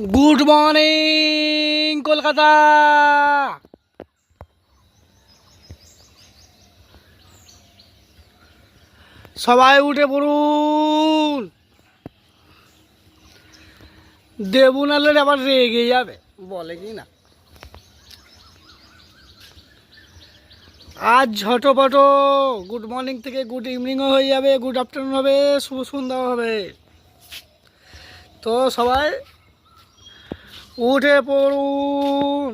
Good morning Kolkata সবাই উঠে পড়ুন। দেবু নালে আবার রেগে যাবে, বলে কি না? আজ ঝটপট গুড মর্নিং থেকে গুড ইভিনিংও হয়ে যাবে গুড আফটারনুন হবে, শুভ সন্ধ্যাও হবে। তো সবাই উঠে পড়ুন।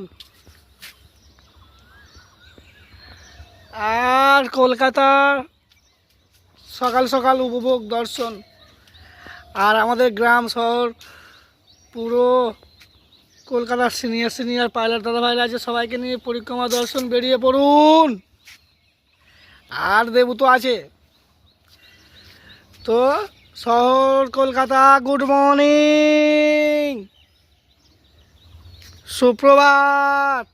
আর কলকাতার সকাল সকাল উপভোগ, দর্শন। আর আমাদের গ্রাম, শহর, পুরো কলকাতার সিনিয়র সিনিয়র পাইলট দাদা ভাইরা আছে, সবাইকে নিয়ে পরিক্রমা, দর্শন, বেরিয়ে পড়ুন। আর দেবু তো আছে। তো শহর, কলকাতা, গুড মর্নিং। সুপ্রভাত।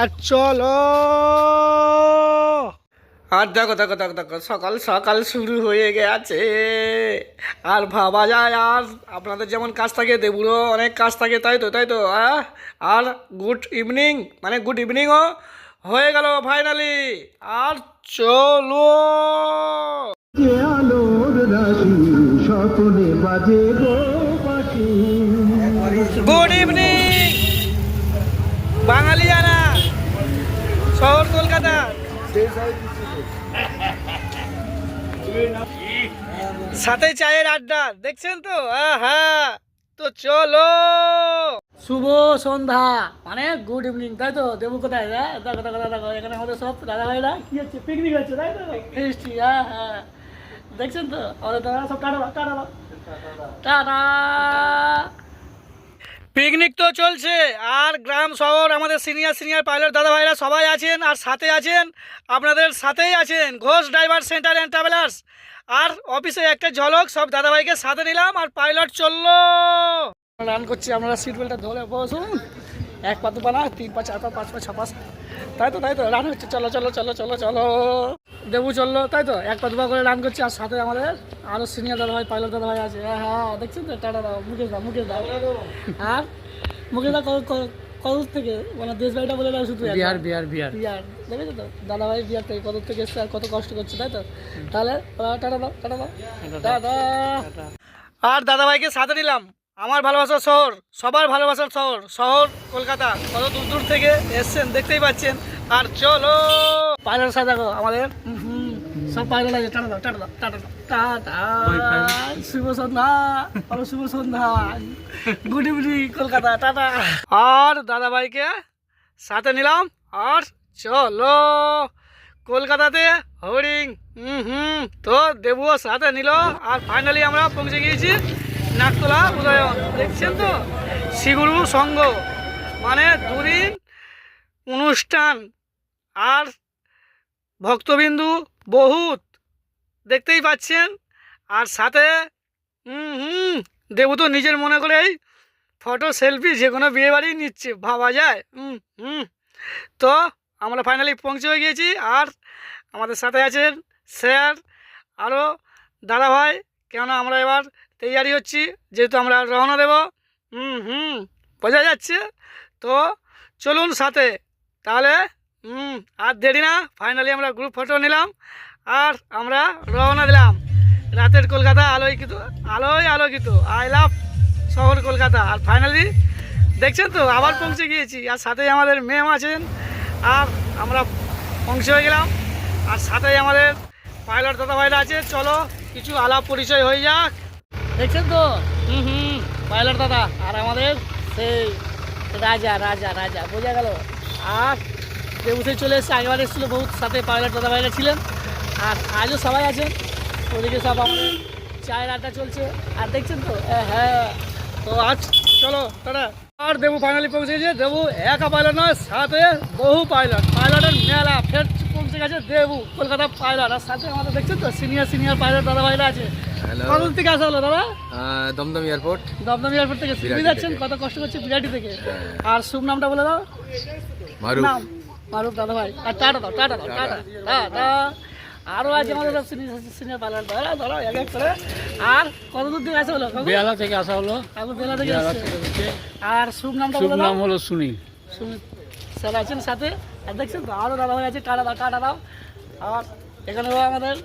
আর চলো। আর দেখো দেখো দেখো দেখো, সকাল সকাল শুরু হয়ে গেছে। আর ভাবা যায়, আর আপনাদের যেমন কাজ থাকে, দেবুরও অনেক কাজ থাকে, তাই তো তাই তো? আর গুড ইভিনিং মানে গুড ইভিনিংও হয়ে গেল ফাইনালি আর চলো। আলোর স্বপ্নে বাজে গো। গুড ইভিনিং বাঙালিয়ানা শহর কলকাতা। সাথে চায়ের আড্ডা, দেখছেন তো? হ্যাঁ তো চলো। শুভ সন্ধ্যা। মানে গুড ইভিনিং তাই তো? দেবু কোথায়? হ্যাঁ দেখো দেখো দেখো এখানে আমাদের সব দাদা ভাইরা। কি হচ্ছে? পিকনিক হচ্ছে, তাই তো? ফিস্টি হ্যাঁ হ্যাঁ। দেখছেন তো? আমাদের দাদা সব টাটা টাটা। টাটা। পিকনিক তো চলছে, আর গ্রাম শহর, আমাদের সিনিয়র সিনিয়র পাইলট দাদা ভাইরা সবাই আছেন আর সাথে আছেন, আপনাদের সাথেই আছেন Ghosh driver centre and travellers আর অফিসে একটা ঝলক, সব দাদা ভাইকে সাথে নিলাম আর পাইলট চলল। রান করছি, আপনারা সিট বেল্টটা ধরে বসুন। এক পা দু পা না তিন পা, চার পা, পাঁচ পা, ছ পা তাই তো তাই তো রান হচ্ছে, চলো চলো চলো চলো চলো। দেবু চলল তাই তো? এক পা দু পা করে রান করছি আর সাথে আমাদের আরও সিনিয়র দাদা ভাই পাইলট দাদা ভাই আছে। হ্যাঁ হ্যাঁ দেখছেন তো? টাটা দাও মুকেশ দাও মুকেশ দাও। আর মুকেশ কত- কত থেকে? মানে দেশ বাড়িটা বলে দাও শুধু বিহার বিহার বিহার। বিহার। দেখেছ তো? দাদা ভাই বিহার থেকে কত থেকে এসছে আর কত কষ্ট করছে তাই তো? তাহলে টাটা দাও টাটা দাও। দাদা আর দাদা ভাইকে সাথে নিলাম। আমার ভালোবাসার শহর সবার ভালোবাসার শহর শহর কলকাতা। কত দূর দূর থেকে এসছেন দেখতেই পাচ্ছেন। আর চলো। পাইলট সাথে দেখো আমাদের শুভ সন্ধ্যা শুভ সন্ধ্যা গুড ইভিনিং কলকাতা টাটা আর দাদা ভাইকে সাথে নিলাম আর চলো কলকাতাতে হরিং হুম হুম তো দেবুও সাথে নিল আর ফাইনালি আমরা পৌঁছে গিয়েছি নাকতলা উদয়ন দেখছেন তো শিগুরু সংঘ মানে দুদিন অনুষ্ঠান আর ভক্তবিন্দু বহুত। দেখতেই পাচ্ছেন? আর সাথে, হুম দেবু তো নিজের মনে করেই ফটো, সেলফি যে কোনো বিয়ে বাড়ি নিচ্ছে, ভাবা যায়। হুম হুম। তো আমরা ফাইনালি পৌঁছে গিয়েছি। আর আমাদের সাথে আছেন স্যার, আরও দাদা ভাই কেননা আমরা এবার তৈয়ারি হচ্ছি, যেহেতু আমরা রওনা দেব। হুম হুম, বোঝা যাচ্ছে? তো চলুন সাথে। তাহলে হুম আর দেরি না ফাইনালি আমরা গ্রুপ ফটো নিলাম আর আমরা রওনা দিলাম। রাতের কলকাতা আলোকিত আলোয় আলোকিত আই লাভ শহর কলকাতা। আর ফাইনালি দেখছেন তো আবার পৌঁছে গিয়েছি আর সাথেই আমাদের ম্যাম আছেন আর আমরা পৌঁছে হয়ে গেলাম আর সাথেই আমাদের পাইলট দাদা ভাইরা আছে। চলো কিছু আলাপ পরিচয় হয়ে যাক। দেখছেন তো? হুম হুম পাইলট দাদা আর আমাদের সেই রাজা রাজা রাজা বোঝা গেল। আর দেবুসে চলে এসেছে আগেবার এসেছিল বহুত সাথে পাইলট দাদা ভাইরা ছিলেন। আর আজও সবাই আছেন। ওদিকে সব আমাদের চায়ের আড্ডা চলছে। আর দেখছেন তো? হ্যাঁ হ্যাঁ। তো আজ চলো টাটা। আর দেবু ফাইনালি পৌঁছেছে দেবু একা পাইলট নয় সাথে বহু পাইলট পাইলটের মেলা ফের পৌঁছে গেছে দেবু কলকাতা পাইলট আর সাথে আমাদের দেখছেন তো? সিনিয়র সিনিয়র পাইলট দাদা ভাইরা আছে। থেকে আসা হলো দাদা? দমদম এয়ারপোর্ট দমদম এয়ারপোর্ট থেকে। যাচ্ছেন কত কষ্ট করছে বিরাটি থেকে। আর শুভ নামটা বলে দাও। মারুফ। নাম। মারুফ দাদা ভাই। আর টাটা দাও টাটা দাও টাটা টাটা। আরও আছে আমাদের সব সিনিয়র পাইলট ধরো ধরো এক এক করে। আর কত দূর থেকে আসা হলো? বেহালা থেকে আসা হলো। কাকু বেলা থেকে বেহালা থেকে আর শুভ নামটা শুভ নাম হলো সুনীল। সুনীল স্যার আছেন সাথে। আর দেখছেন তো আরও দাদা ভাই আছে। টাটা দাও টাটা দাও। আর এখানেও আমাদের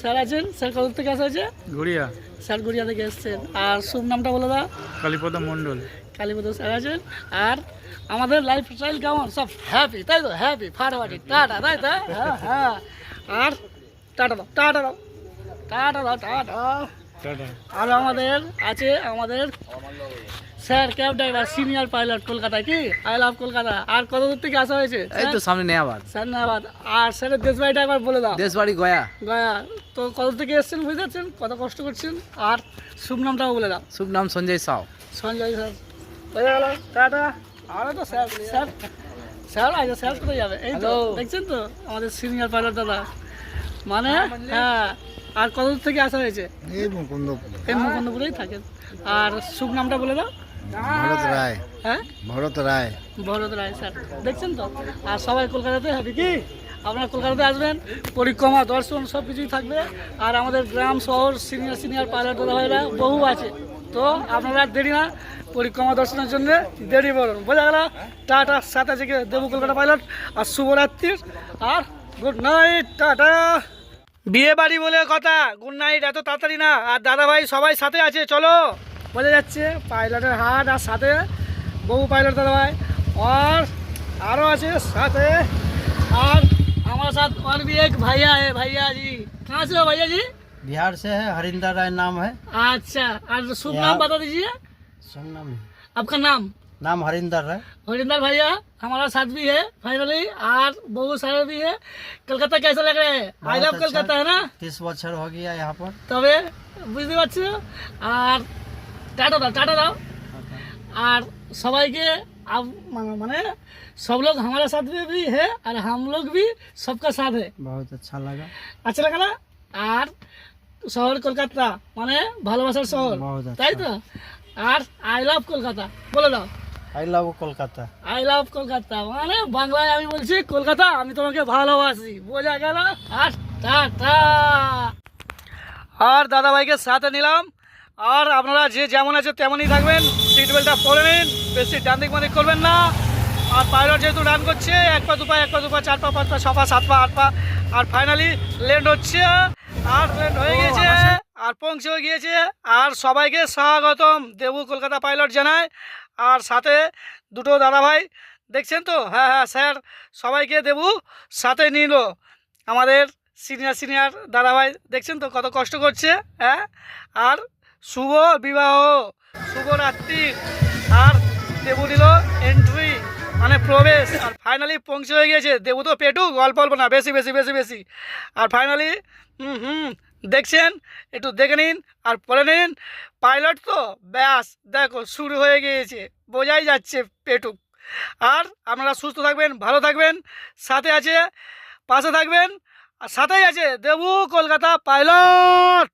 স্যার আছেন স্যার কত থেকে আসা হয়েছে? গড়িয়া। স্যার গড়িয়া থেকে এসছেন। আর শুভ নামটা বলে দাও। কালীপদ মণ্ডল। কালীপদ স্যার আছেন। আর আমাদের লাইফ স্টাইল কেমন? সব হ্যাপি তাই তো? হ্যাপি ফাটাফাটি টাটা তাই তো? হ্যাঁ হ্যাঁ। আর টাটা দাও টাটা দাও টাটা দাও। টাটা। আর আমাদের আছে আমাদের sir cab driver senior pilot কলকাতায় কি? I love Kolkata. আর কত দূর থেকে আসা হয়েছে? এই তো সামনে নেয়াবাদ। স্যার ধন্যবাদ আর স্যারের দেশ বাড়িটা একবার বলে দাও। দেশবাড়ি গয়া। গয়া। তো কত থেকে এসছেন বুঝতে পারছেন? কত কষ্ট করছেন? আর শুভ নামটাও বলে দাও। শুভ নাম সঞ্জয় সাউ। সঞ্জয় স্যার। হয়ে গেল। টাটা। আরও তো স্যার স্যার স্যার আগে স্যার কোথায় যাবে? এই তো দেখছেন তো? আমাদের সিনিয়র পাইলট দাদা। মানে হ্যাঁ আর কত দূর থেকে আসা হয়েছে? এই মুকুন্দপুর। এই মুকুন্দপুরেই থাকেন। আর শুভ নামটা বলে দাও। ভরত রায়। হ্যাঁ? ভরত রায়। ভরত রায় স্যার। দেখছেন তো? আর সবাই কলকাতাতে হবে কি? আপনারা কলকাতাতে আসবেন পরিক্রমা দর্শন সব কিছুই থাকবে। আর আমাদের গ্রাম শহর সিনিয়র সিনিয়র পাইলট ভাইরা বহু আছে। তো আপনারা দেরি না পরিক্রমা দর্শনের জন্য দেরি বলুন। বোঝা গেল? টাটা সাথে থেকে দেবু কলকাতা পাইলট আর শুভরাত্রির। আর গুড নাইট টাটা। বিয়ে বাড়ি বলে কথা। গুড নাইট এত তাড়াতাড়ি না। আর দাদা ভাই সবাই সাথে আছে চলো। বোঝা যাচ্ছে পাইলটের হাট আর সাথে বহু পাইলট दादा भाई और आरो আছে साथ है और हमारे साथ और भी एक भैया है भैया जी कहाँ से हो भैया जी बिहार से है हरिंदर राय नाम है अच्छा और शुभ नाम यहाँ- बता दीजिए सुन नाम आपका नाम नाम हरिंदर है हरिंदर भैया हमारा साथ भी है फाइनली और बहुत सारे भी है कलकत्ता कैसा लग रहा है आई बहुत लव अच्छा। कलकत्ता है ना तीस बच्चर हो गया यहाँ पर তবে বুঝতে পারছো আর টাটা দাও টাটা দাও আর সবাইকে আপ- মানে- মানে सब लोग हमारे साथ में भी है और हम लोग भी सबका साथ है बहुत अच्छा लगा আচ্ছা লাগে না আর শহর কলকাতা মানে ভালোবাসার শহর बहुत अच्छा তাই তো আর আই লাভ কলকাতা বলে দাও I love Kolkata I love Kolkata মানে বাংলায় আমি বলছি কলকাতা আমি তোমাকে ভালোবাসি বোঝা গেল আর টাটা আর দাদাভাইকে সাথে নিলাম আর আপনারা যে যেমন আছে তেমনই থাকবেন। সিট বেল্টটা পরে নিন বেশি ডান দিক মানে করবেন না। আর পাইলট যেহেতু রান করছে এক পা দু পা এক পা দু পা চার পা পাঁচ পা ছ পা সাত পা আট পা আর ফাইনালি ল্যান্ড হচ্ছে। আর ল্যান্ড হয়ে গিয়েছে আর পৌঁছেও গিয়েছে। আর সবাইকে স্বাগতম দেবু কলকাতা পাইলট জানায় আর সাথে দুটো দাদাভাই দেখছেন তো? হ্যাঁ হ্যাঁ স্যার সবাইকে দেবু সাথে নিল আমাদের সিনিয়র সিনিয়র দাদাভাই দেখছেন তো কত কষ্ট করছে হ্যাঁ? আর শুভ বিবাহ, শুভ রাত্রি। আর দেবু নিল এন্ট্রি মানে প্রবেশ। আর ফাইনালি পৌঁছে হয়ে গিয়েছে। দেবু তো পেটু, গল্প অল্প না, বেশি বেশি বেশি বেশি। আর ফাইনালি হুম হুম, দেখছেন? একটু দেখে নিন, আর পরে নিন। পাইলট তো, ব্যাস, দেখো, শুরু হয়ে গিয়েছে। বোঝাই যাচ্ছে পেটুক আর আপনারা সুস্থ থাকবেন, ভালো থাকবেন, সাথে আছে, পাশে থাকবেন, আর সাথেই আছে দেবু কলকাতা পাইলট